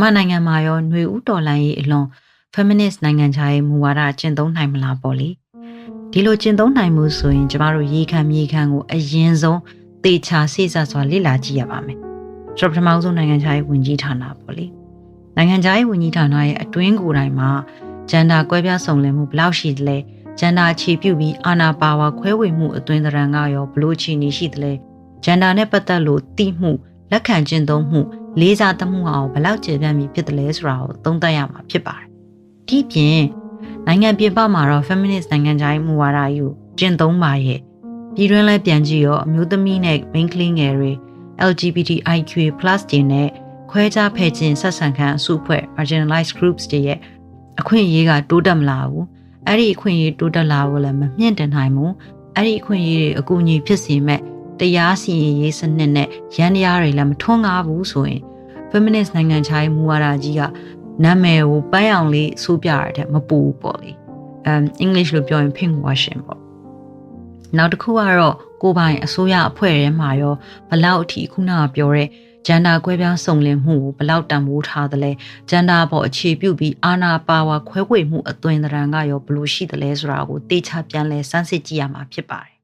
မြန်မာနိုင်ငံမှာရောຫນွေဦးတော်လှန်ရေးအလွန် feminist နိုင်ငံခြားရေးမူဝါဒကျင့်သုံးနိုင်မလားပေါ့လေဒီလိုကျင့်သုံးနိုင်မှုဆိုရင်ကျမတို့ရေခံမြေခံကိုအရင်ဆုံးသေချာစိစပ်စွာလေ့လာကြည့်ရပါမယ်ဆိုတော့ပထမဆုံးနိုင်ငံခြားရေးဝန်ကြီးဌာနပေါ့လေနိုင်ငံခြားရေးဝန်ကြီးဌာနရဲ့အတွင်းကိုယ်တိုင်မှာဂျန်ဒါကွဲပြားစုံလင်မှုဘယ်လောက်ရှိသလဲဂျန်ဒါအခြေပြုပြီးအာဏာပါဝါခွဲဝေမှုအသွင်သဏ္ဍာန်ကရောဘလို့ချီနေရှိသလဲဂျန်ဒါနဲ့ပတ်သက်လို့သိမှု လက်ခံကျင့်သုံးမှုလေးစားသမှုအောင်ဘယ်လောက်ကျေပြန့်ပြီးဖြစ်တယ်လဲဆိုတာကိုသုံးသပ်ရမှာဖြစ်ပါတယ်။ဒီပြင်နိုင်ငံပြင်ပမှာတော့ feminist နိုင်ငံခြားရေးမူဝါဒကြီးကိုကျင့်သုံးပါရဲ့ပြည်တွင်းလဲပြန်ကြည့်ရောအမျိုးသမီးနဲ့ main ကလေးငယ်တွေ LGBTIQ+ တွေနဲ့ခွဲခြားဖယ်ခြင်းဆက်ဆံခံအစုအဖွဲ့ marginalized groups တွေရဲ့အခွင့်အရေးကတိုးတက်မလာဘူး။အဲ့ဒီအခွင့်အရေးတိုးတက်လာဖို့လည်းမမြင့်တင်နိုင်ဘူး။အဲ့ဒီအခွင့်အရေးတွေအကူအညီဖြစ်စေမဲ့ တရားစီရင်ရေးစနစ်နဲ့ရန်တရားတွေလည်းမထွန်းကားဘူးဆိုရင် feminist နိုင်ငံခြားရေးမူဝါဒကြီးကနာမည်ကိုပန်းအောင်လေးဆိုးပြရတဲ့မပူဘူးပေါ့လေ။ um English လို့ပြောရင် pink washing ပေါ့။နောက်တစ်ခုကတော့ကိုပိုင်အစိုးရအဖွဲ့ထဲမှာရောဘလောက်အထိခုနကပြောတဲ့ဂျန်ဒါကွဲပြားစုံလင်မှုကိုဘလောက်တန်ဖိုးထားသလဲဂျန်ဒါပေါ်အခြေပြုပြီးအာနာပါဝါခွဲဝေမှုအသွင်သဏ္ဍာန်ကရောဘလို့ရှိသလဲဆိုတာကိုတေချာပြန်လဲစမ်းစစ်ကြည့်ရမှာဖြစ်ပါတယ်